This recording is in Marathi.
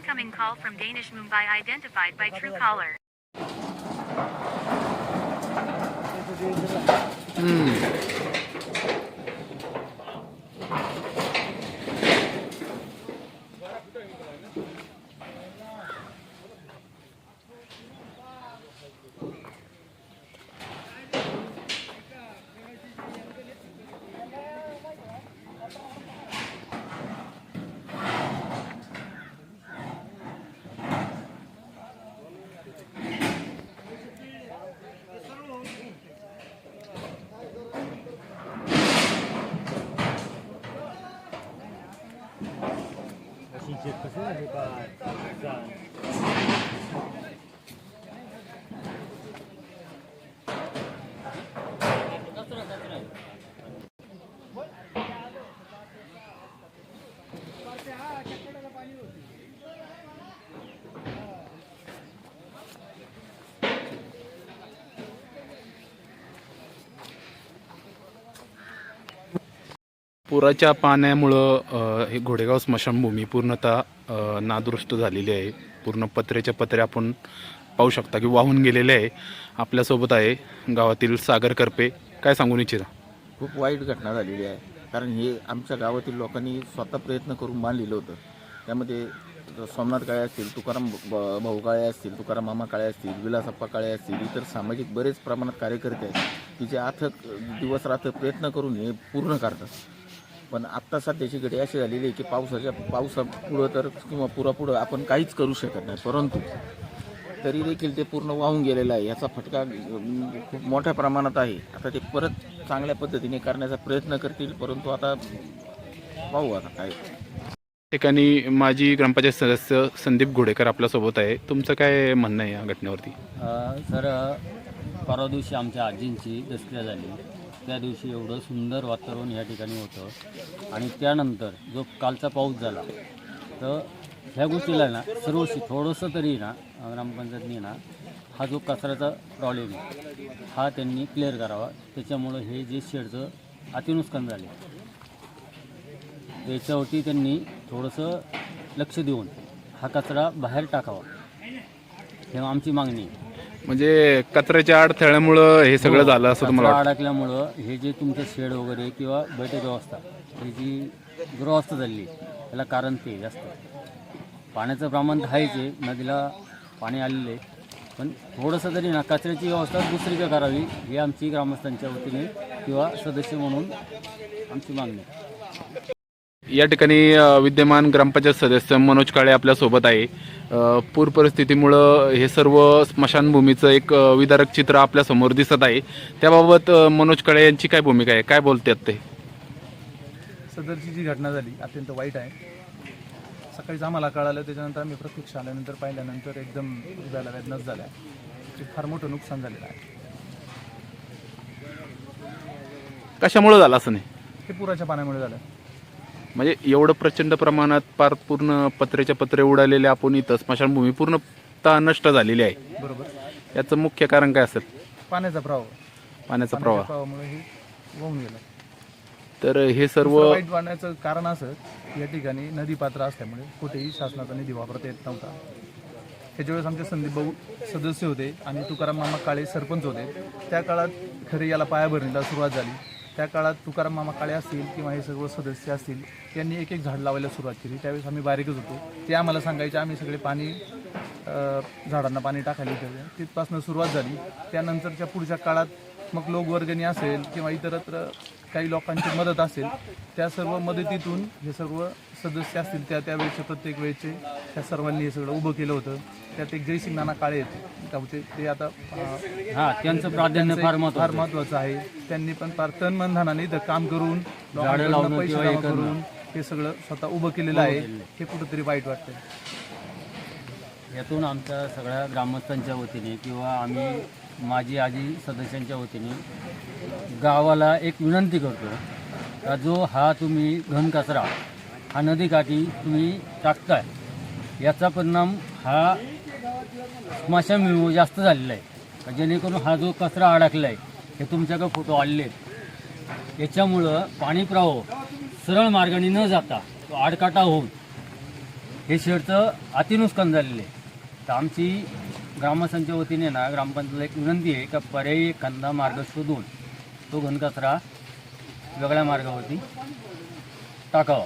Incoming call from Danish Mumbai identified by hmm. Egypt, isn't पुराच्या पाण्यामुळं हे घोडेगाव स्मशानभूमी पूर्णतः नादुरुस्त झालेली आहे. पूर्ण पत्र्याच्या पत्रे आपण पाहू शकता की वाहून गेलेले आहे. आपल्यासोबत आहे गावातील सागर करपे. काय सांगून इच्छिता खूप वाईट घटना झालेली आहे. कारण हे आमच्या गावातील लोकांनी स्वतः प्रयत्न करून बांधलेलं होतं. त्यामध्ये सोमनाथ काळे असतील तुकाराम ब- भाऊ काळे असतील तुकाराम मामा काळे असतील विलासप्पा काळे असतील इतर सामाजिक बरेच प्रमाणात कार्यकर्ते आहेत. की जे अथक दिवस रात्र प्रयत्न करून हे पूर्ण करतात. पण आत्ता सध्याची घडी अशी झालेली आहे की पावसाच्या पावसापुढं तर किंवा पुरापुढं आपण काहीच करू शकत नाही परंतु तरी देखील ते पूर्ण वाहून गेलेलं आहे. याचा फटका खूप मोठ्या प्रमाणात आहे. आता ते परत चांगल्या पद्धतीने करण्याचा प्रयत्न करतील परंतु आता पाहू आता काय. ठिकाणी माजी ग्रामपंचायत सदस्य संदीप घोडेकर आपल्यासोबत आहे. तुमचं काय म्हणणं आहे या घटनेवरती? सर परवा दिवशी आमच्या आजींची दसऱ्या झाली. त्या दिवशी एवढं सुंदर वातावरण या ठिकाणी होतं. आणि त्यानंतर जो कालचा पाऊस झाला तर ह्या गोष्टीला ना सर्वशी थोडंसं तरी ना ग्रामपंचायतनी ना हा जो कचऱ्याचा प्रॉब्लेम आहे हा त्यांनी क्लिअर करावा. त्याच्यामुळं हे जे शेडचं अतिनुकसान झाले त्याच्यावरती त्यांनी थोडंसं लक्ष देऊन हा कचरा बाहेर टाकावा. हे आमची मागणी आहे. म्हणजे कचऱ्याच्या अडथळ्यामुळं हे सगळं झालं असं तुम्हाला वाटतं? अडकल्यामुळं हे जे तुमचं शेड वगैरे किंवा बैठक व्यवस्था ही जी दुरावस्था झाली याला कारण ते जास्त. पाण्याचं प्रमाण तर आहेच आहे नदीला पाणी आलेलं आहे. पण थोडंसं तरी ना कचऱ्याची व्यवस्था दुसरीकडे करावी ही आमची ग्रामस्थांच्या वतीने किंवा सदस्य म्हणून आमची मागणी आहे. या ठिकाणी अ, विद्यमान ग्रामपंचायत सदस्य मनोज काळे आपल्यासोबत आहे. अ, पूर परिस्थितीमुळं हे सर्व स्मशानभूमीचं एक अ, विदारक चित्र आपल्यासमोर दिसत आहे. त्याबाबत अ, मनोज काळे यांची काय भूमिका आहे? काय बोलतात ते? सदरची जी घटना झाली अत्यंत वाईट आहे. सकाळीच आम्हाला कळालं त्याच्यानंतर आम्ही प्रत्यक्ष आल्यानंतर पाहिल्यानंतर एकदम हृदयाला वेदनाच झाल्या. ते फार मोठं नुकसान झालेलं आहे. कशामुळं झालं असं नाही? हे पुराच्या पाण्यामुळे झालं. म्हणजे एवढं प्रचंड प्रमाणात पार पूर्ण पत्र्याच्या पत्रे उडालेले आपण इथं. स्मशानभूमी पूर्णतः नष्ट झालेली आहे. बरोबर. याचं मुख्य कारण काय असेल? पाण्याचा प्रवाह. पाण्याचा प्रवाह. प्रवाहामुळे हे वाहून गेलं. तर हे सर्व दुसरं वाईट वाढण्याचं कारण असं या ठिकाणी नदीपात्र असल्यामुळे कुठेही शासनाचा निधी वापरता येत नव्हता. त्याच्या वेळेस आमचे संदीप भाऊ सदस्य होते आणि तुकाराम मामा काळे सरपंच होते. त्या काळात खरे याला पायाभरणीला सुरुवात झाली. त्या काळात तुकाराम मामा काळे असतील किंवा हे सगळं सदस्य असतील त्यांनी एक एक झाड लावायला सुरुवात केली. त्यावेळेस आम्ही बारीकच होतो. ते आम्हाला सांगायचे आम्ही सगळे पाणी झाडांना पाणी टाकायला ठेवले तिथपासून सुरुवात झाली. त्यानंतरच्या पुढच्या काळात मग लोकवर्गणी असेल किंवा इतरत्र काही लोकांची मदत असेल त्या सर्व मदतीतून हे सर्व सदस्य असतील त्या त्यावेळेचे प्रत्येक वेळेचे त्या सर्वांनी हे सगळं उभं केलं होतं. त्यात एक जयसिंग नाना काळे आहेत. गावचे ते आता हा त्यांचं प्राधान्य फार फार महत्वाचं आहे. त्यांनी पण फार तन मन धनाने इथं काम करून लोकांकडनं पैसे जमा हे. करून हे सगळं स्वतः उभं केलेलं आहे. हे कुठंतरी वाईट वाटतंय. यातून आमच्या सगळ्या ग्रामस्थांच्या वतीने किंवा आम्ही माझी आजी सदस्यांच्या वतीने गावाला एक विनंती करतो का जो हा तुम्ही घन कचरा हा नदीकाठी तुम्ही टाकताय याचा परिणाम हा स्मशानभूमीवर जास्त झालेला आहे. का जेणेकरून हा जो कचरा अडकला आहे हे तुमच्याकडे फोटो आलेले आहेत. याच्यामुळं पाणी प्रवाह सरळ मार्गाने न जाता तो आडकाटा होऊन हे शेडचं अतिनुकसान झालेलं आहे. तर आमची ग्रामस्थांच्या वतीने ना ग्रामपंचायतीला एक विनंती आहे का पर्यायी खंदा मार्ग शोधून तो घनकचरा वेगळ्या मार्गावरती टाकावा.